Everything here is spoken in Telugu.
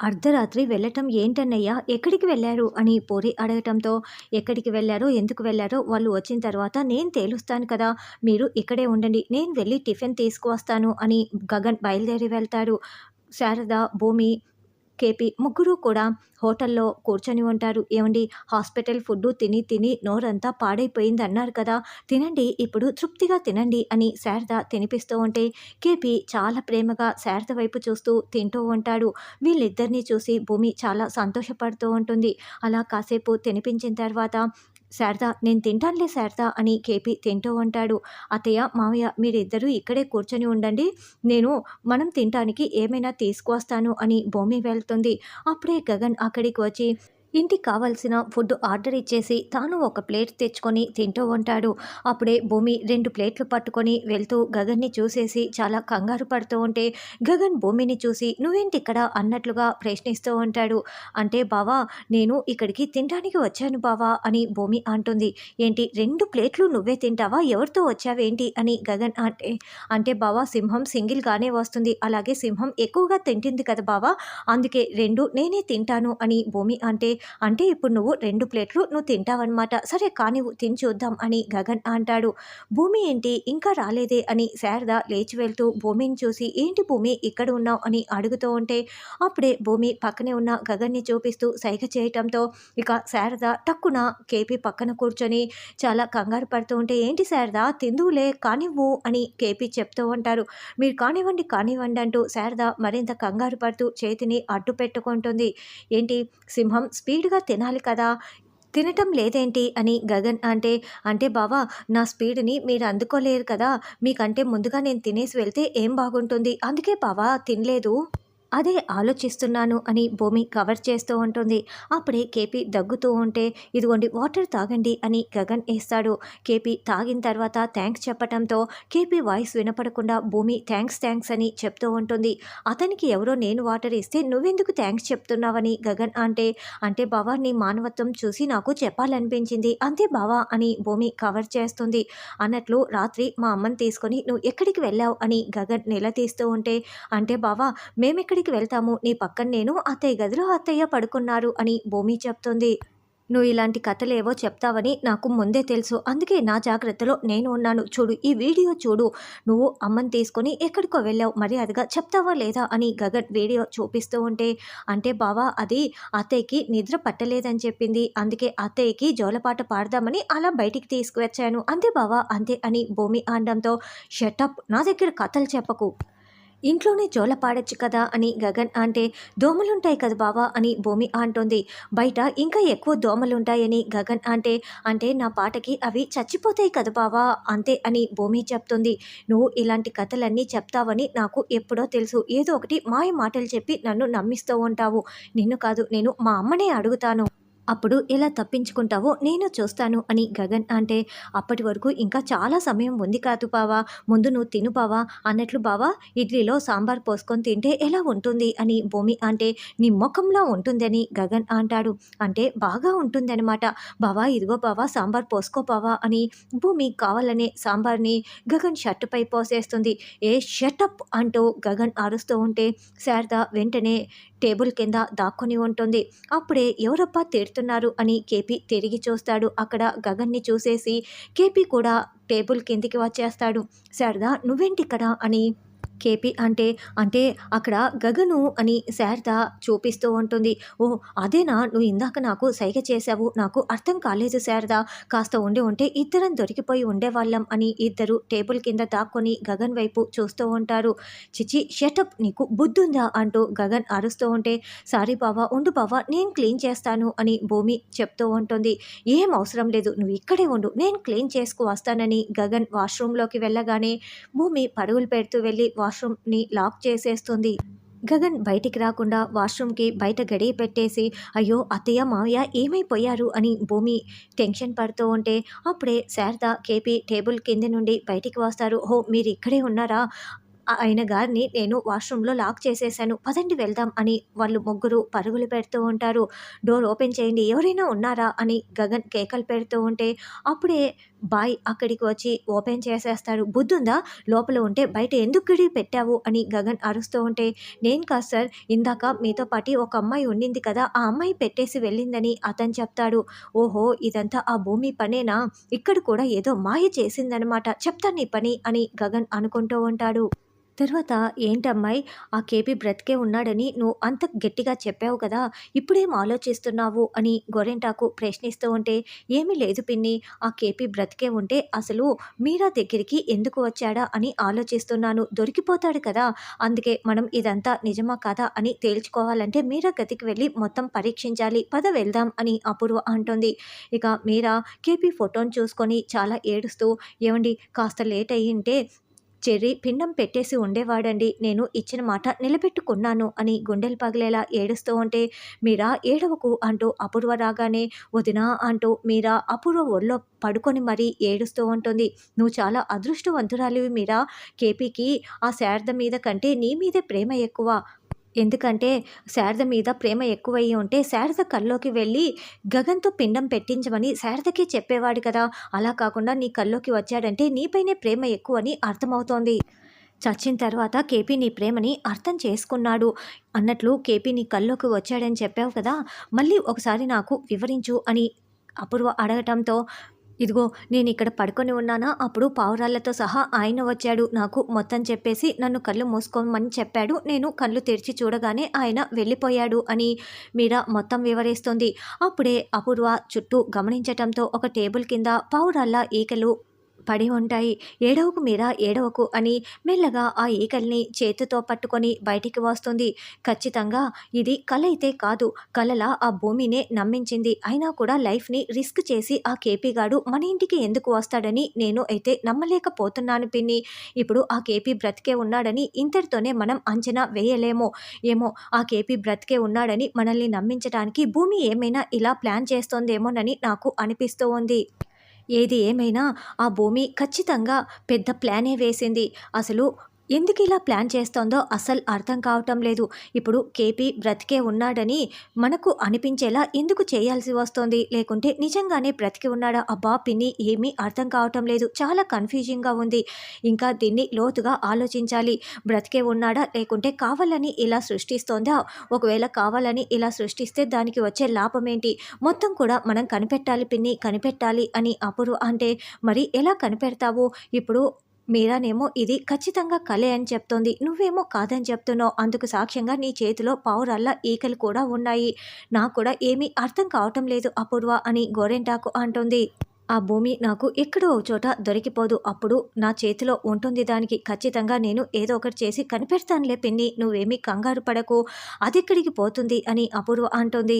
అర్ధరాత్రి వెళ్ళటం ఏంటన్నయ్యా? ఎక్కడికి వెళ్ళారు? అని పూరి అడగటంతో ఎక్కడికి వెళ్ళారో ఎందుకు వెళ్ళారో వాళ్ళు వచ్చిన తర్వాత నేను తేలుస్తాను కదా మీరు ఇక్కడే ఉండండి నేను వెళ్ళి టిఫిన్ తీసుకువస్తాను అని గగన్ బయలుదేరి వెళ్తాడు. శారద భూమి కేపీ ముగ్గురు కూడా హోటల్లో కూర్చొని ఉంటారు. ఏమండి? హాస్పిటల్ ఫుడ్ తిని తిని నోరంతా పాడైపోయింది అన్నారు కదా. తినండి ఇప్పుడు తృప్తిగా తినండి అని శారద తినిపిస్తూ ఉంటే కేపీ చాలా ప్రేమగా శారద వైపు చూస్తూ తింటూ ఉంటాడు. వీళ్ళిద్దరినీ చూసి భూమి చాలా సంతోషపడుతూ ఉంటుంది. అలా కాసేపు తినిపించిన తర్వాత శారదా నేను తింటానులే శారదా అని కేపీ తింటూ ఉంటాడు. అత్తయ్య మావయ్య మీరిద్దరూ ఇక్కడే కూర్చొని ఉండండి. నేను మనం తినటానికి ఏమైనా తీసుకువస్తాను అని భూమి వెళ్తుంది. అప్పుడే గగన్ అక్కడికి వచ్చి ఇంటికి కావాల్సిన ఫుడ్ ఆర్డర్ ఇచ్చేసి తాను ఒక ప్లేట్ తెచ్చుకొని తింటూ ఉంటాడు. అప్పుడే భూమి రెండు ప్లేట్లు పట్టుకొని వెళ్తూ గగన్ని చూసేసి చాలా కంగారు పడుతూ ఉంటే గగన్ భూమిని చూసి నువ్వేంటి ఇక్కడ అన్నట్లుగా ప్రశ్నిస్తూ ఉంటాడు. అంటే బావా నేను ఇక్కడికి తినడానికి వచ్చాను బావా అని భూమి అంటుంది. ఏంటి రెండు ప్లేట్లు నువ్వే తింటావా? ఎవరితో వచ్చావేంటి? అని గగన్ అంటే అంటే బావా సింహం సింగిల్గానే వస్తుంది. అలాగే సింహం ఎక్కువగా తింటుంది కదా బావా అందుకే రెండు నేనే తింటాను అని భూమి అంటే అంటే ఇప్పుడు నువ్వు రెండు ప్లేట్లు నువ్వు తింటావన్నమాట. సరే కానీ తిని చూద్దాం అని గగన్ అంటాడు. భూమి ఏంటి? ఇంకా రాలేదే అని శారద లేచి వెళ్తూ భూమిని చూసి ఏంటి భూమి? ఇక్కడ ఉన్నావు? అని అడుగుతూ ఉంటే అప్పుడే భూమి పక్కనే ఉన్న గగన్ని చూపిస్తూ సైగ చేయటంతో ఇక శారద టక్కున కేపీ పక్కన కూర్చొని చాలా కంగారు పడుతూ ఉంటే ఏంటి శారద? తిందువులే కానివ్వు అని కేపీ చెప్తూ ఉంటారు. మీరు కానివ్వండి కానివ్వండి అంటూ శారద మరింత కంగారు పడుతూ చేతిని అడ్డు పెట్టుకుంటుంది ఏంటి? సింహం స్పీడ్గా తినాలి కదా తినటం లేదేంటి అని గగన్ అంటే అంటే బావా నా స్పీడ్ని మీరు అందుకోలేరు కదా మీకంటే ముందుగా నేను తినేసి వెళ్తే ఏం బాగుంటుంది? అందుకే బావా తినలేదు. అదే ఆలోచిస్తున్నాను అని భూమి కవర్ చేస్తూ ఉంటుంది. అప్పుడే కేపీ దగ్గుతూ ఉంటే ఇదిగోండి వాటర్ తాగండి అని గగన్ వేస్తాడు కేపీ తాగిన తర్వాత థ్యాంక్స్ చెప్పడంతో కేపీ వాయిస్ వినపడకుండా భూమి థ్యాంక్స్ థ్యాంక్స్ అని చెప్తూ ఉంటుంది. అతనికి ఎవరో నేను వాటర్ ఇస్తే నువ్వెందుకు థ్యాంక్స్ చెప్తున్నావని గగన్ అంటే అంటే బావా నీ మానవత్వం చూసి నాకు చెప్పాలనిపించింది. అంతే బావా అని భూమి కవర్ చేస్తుంది. అన్నట్లు రాత్రి మా అమ్మని తీసుకొని నువ్వు ఎక్కడికి వెళ్ళావు? అని గగన్ నిలదీస్తూ ఉంటే అంటే బావా మేమెక్కడికి వెళ్తాము. నీ పక్కన నేను అత్తయ్య గదిలో అత్తయ్య పడుకున్నారు అని భూమి చెప్తుంది. నువ్వు ఇలాంటి కథలేవో చెప్తావని నాకు ముందే తెలుసు. అందుకే నా జాగ్రత్తలో నేను ఉన్నాను. చూడు ఈ వీడియో చూడు. నువ్వు అమ్మని తీసుకొని ఎక్కడికో వెళ్ళావు. మర్యాదగా చెప్తావా లేదా అని గగన్ వీడియో చూపిస్తూ ఉంటే అంటే బావా అది అత్తయ్యకి నిద్ర పట్టలేదని చెప్పింది. అందుకే అత్తయ్యకి జోలపాట పాడదామని అలా బయటికి తీసుకువచ్చాను. అంతే బావా అంతే అని భూమి అనడంతో షటప్ నా దగ్గర కథలు చెప్పకు. ఇంట్లోనే జోల పాడొచ్చు కదా అని గగన్ అంటే దోమలుంటాయి కదా బావా అని భూమి అంటోంది. బయట ఇంకా ఎక్కువ దోమలుంటాయని గగన్ అంటే అంటే నా పాటకి అవి చచ్చిపోతాయి కదా బావా అంతే అని భూమి చెప్తుంది. నువ్వు ఇలాంటి కథలన్నీ చెప్తావని నాకు ఎప్పుడో తెలుసు. ఏదో ఒకటి మాయ మాటలు చెప్పి నన్ను నమ్మిస్తూ ఉంటావు. నిన్ను కాదు నేను మా అమ్మనే అడుగుతాను. అప్పుడు ఎలా తప్పించుకుంటావో నేను చూస్తాను అని గగన్ అంటే అప్పటి వరకు ఇంకా చాలా సమయం ఉంది కాదు బావా ముందు నువ్వు తిను బావా అన్నట్లు బావా ఇడ్లీలో సాంబార్ పోసుకొని తింటే ఎలా ఉంటుంది అని భూమి అంటే నీ ముఖంలో ఉంటుందని గగన్ అంటాడు. అంటే బాగా ఉంటుందన్నమాట. బావా ఇదిగో బావా సాంబార్ పోసుకో బావా అని భూమి కావాలనే సాంబార్ని గగన్ షర్టుపై పోసేస్తుంది. ఏ షటప్ అంటూ గగన్ అరుస్తూ ఉంటే శారద వెంటనే టేబుల్ కింద దాక్కుని ఉంటుంది. అప్పుడే ఎవరబ్బా తిడుతున్నారు అని కేపీ తిరిగి చూస్తాడు. అక్కడ గగన్ని చూసేసి కేపీ కూడా టేబుల్ కిందికి వచ్చేస్తాడు. శారదా నువ్వేంటిక్కడ? అని కేపీ అంటే అంటే అక్కడ గగను అని శారద చూపిస్తూ ఉంటుంది. ఓ అదేనా? నువ్వు ఇందాక నాకు సైగ చేశావు. నాకు అర్థం కాలేదు శారద. కాస్త ఉండి ఉంటే ఇద్దరం దొరికిపోయి ఉండేవాళ్ళం అని ఇద్దరు టేబుల్ కింద దాక్కొని గగన్ వైపు చూస్తూ ఉంటారు. చిచి షటప్ నీకు బుద్ధుందా? అంటూ గగన్ అరుస్తూ ఉంటే సారీ బావా ఉండు బావా నేను క్లీన్ చేస్తాను అని భూమి చెప్తూ ఉంటుంది. ఏం అవసరం లేదు నువ్వు ఇక్కడే ఉండు నేను క్లీన్ చేసుకు వస్తానని గగన్ వాష్రూమ్లోకి వెళ్ళగానే భూమి పరుగులు పెడుతూ వెళ్ళి వాష్రూమ్ని లాక్ చేసేస్తుంది. గగన్ బయటికి రాకుండా వాష్రూమ్కి బయట గడియ పెట్టేసి అయ్యో అత్తయ్య మావయ్య ఏమైపోయారు? అని భూమి టెన్షన్ పడుతూ ఉంటే అప్పుడే శారద కేపీ టేబుల్ కింద నుండి బయటికి వస్తారు. హో మీరు ఇక్కడే ఉన్నారా? ఆయన గారిని నేను వాష్రూమ్లో లాక్ చేసేసాను. పదండి వెళ్దాం అని వాళ్ళు ముగ్గురు పరుగులు పెడుతూ ఉంటారు. డోర్ ఓపెన్ చేయండి. ఎవరైనా ఉన్నారా? అని గగన్ కేకలు పెడుతూ ఉంటే అప్పుడే బాయ్ అక్కడికి వచ్చి ఓపెన్ చేసేస్తాడు. బుద్ధుందా? లోపల ఉంటే బయట ఎందుకు గిడి పెట్టావు? అని గగన్ అరుస్తూ ఉంటే నేను కాదు సార్ ఇందాక మీతో పాటు ఒక అమ్మాయి ఉండింది కదా ఆ అమ్మాయి పెట్టేసి వెళ్ళిందని అతను చెప్తాడు. ఓహో ఇదంతా ఆ భూమి పనేనా? ఇక్కడ కూడా ఏదో మాయ చేసిందనమాట. చెప్తాను నీ పని అని గగన్ అనుకుంటూ ఉంటాడు. తర్వాత ఏంటమ్మాయి ఆ కేపీ బ్రతికే ఉన్నాడని నువ్వు అంత గట్టిగా చెప్పావు కదా ఇప్పుడేం ఆలోచిస్తున్నావు? అని గొరెంటాకు ప్రశ్నిస్తూ ఉంటే ఏమీ లేదు పిన్ని ఆ కేపీ బ్రతికే ఉంటే అసలు మీరా దగ్గరికి ఎందుకు వచ్చాడా అని ఆలోచిస్తున్నాను. దొరికిపోతాడు కదా అందుకే మనం ఇదంతా నిజమా కాదా అని తేల్చుకోవాలంటే మీరా గతికి వెళ్ళి మొత్తం పరీక్షించాలి. పద వెళ్దాం అని అపూర్వ అంటుంది. ఇక మీరా కేపీ ఫోటోను చూసుకొని చాలా ఏడుస్తూ ఏమండి కాస్త లేట్ అయ్యింటే చెర్రీ పిండం పెట్టేసి ఉండేవాడండి. నేను ఇచ్చిన మాట నిలబెట్టుకున్నాను అని గుండెలు పగిలేలా ఏడుస్తూ ఉంటే మీరా ఏడవకు అంటూ అపూర్వ రాగానే వదినా అంటూ మీరా అపూర్వ ఒళ్ళో పడుకొని మరీ ఏడుస్తూ ఉంటుంది. నువ్వు చాలా అదృష్టవంతురాలివి మీరా. కేపీకి ఆ శారద మీద కంటే నీ మీదే ప్రేమ ఎక్కువ. ఎందుకంటే శారద మీద ప్రేమ ఎక్కువయ్యి ఉంటే శారద కల్లోకి వెళ్ళి గగన్తో పిండం పెట్టించమని శారదకి చెప్పేవాడు కదా. అలా కాకుండా నీ కల్లోకి వచ్చాడంటే నీపైనే ప్రేమ ఎక్కువ అని అర్థమవుతోంది. చచ్చిన తర్వాత కేపీ నీ ప్రేమని అర్థం చేసుకున్నాడు. అన్నట్లు కేపీ నీ కల్లోకి వచ్చాడని చెప్పావు కదా. మళ్ళీ ఒకసారి నాకు వివరించు అని అపూర్వ అడగటంతో ఇదిగో నేను ఇక్కడ పడుకొని ఉన్నానా? అప్పుడు పావురాళ్ళతో సహా ఆయన వచ్చాడు. నాకు మొత్తం చెప్పేసి నన్ను కళ్ళు మూసుకోమని చెప్పాడు. నేను కళ్ళు తెరిచి చూడగానే ఆయన వెళ్ళిపోయాడు అని మీరా మొత్తం వివరిస్తుంది. అప్పుడే అపూర్వ చుట్టూ గమనించటంతో ఒక టేబుల్ కింద పావురాళ్ళ ఈకలు పడి ఉంటాయి. ఏడవకు మీరా ఏడవకు అని మెల్లగా ఆ ఈకల్ని చేతితో పట్టుకొని బయటికి వస్తుంది. ఖచ్చితంగా ఇది కళ అయితే కాదు. కలలా ఆ భూమినే నమ్మించింది. అయినా కూడా లైఫ్ని రిస్క్ చేసి ఆ కేపీ గాడు మన ఇంటికి ఎందుకు వస్తాడని నేను అయితే నమ్మలేకపోతున్నాను పిన్ని. ఇప్పుడు ఆ కేపీ బ్రతికే ఉన్నాడని ఇంతటితోనే మనం అంచనా వేయలేమో. ఏమో ఆ కేపీ బ్రతికే ఉన్నాడని మనల్ని నమ్మించడానికి భూమి ఏమైనా ఇలా ప్లాన్ చేస్తోందేమోనని నాకు అనిపిస్తూ ఉంది ఏది ఏమైనా ఆ భూమి ఖచ్చితంగా పెద్ద ప్లానే వేసింది. అసలు ఎందుకు ఇలా ప్లాన్ చేస్తోందో అసలు అర్థం కావటం లేదు. ఇప్పుడు కేపీ బ్రతికే ఉన్నాడని మనకు అనిపించేలా ఎందుకు చేయాల్సి వస్తోంది? లేకుంటే నిజంగానే బ్రతికి ఉన్నాడా? అబ్బా పిన్ని ఏమీ అర్థం కావటం లేదు. చాలా కన్ఫ్యూజింగ్గా ఉంది. ఇంకా దీన్ని లోతుగా ఆలోచించాలి. బ్రతికే ఉన్నాడా? లేకుంటే కావాలని ఇలా సృష్టిస్తోందా? ఒకవేళ కావాలని ఇలా సృష్టిస్తే దానికి వచ్చే లాభం ఏంటి? మొత్తం కూడా మనం కనిపెట్టాలి పిన్ని కనిపెట్టాలి అని అప్పుడు అంటే మరి ఎలా కనిపెడతావు? ఇప్పుడు మీరానేమో ఇది ఖచ్చితంగా కలే అని చెప్తోంది. నువ్వేమో కాదని చెప్తున్నావు. అందుకు సాక్ష్యంగా నీ చేతిలో పావురాళ్ళ ఈకలు కూడా ఉన్నాయి. నాకు కూడా ఏమీ అర్థం కావటం లేదు అపూర్వ అని గోరెంటాకు అంటుంది. ఆ భూమి నాకు ఎక్కడో ఒక చోట దొరికిపోదు. అప్పుడు నా చేతిలో ఉంటుంది దానికి. ఖచ్చితంగా నేను ఏదో ఒకటి చేసి కనిపెడతానులే పిన్ని. నువ్వేమీ కంగారు పడకు. అదిక్కడికి పోతుంది అని అపూర్వ అంటుంది.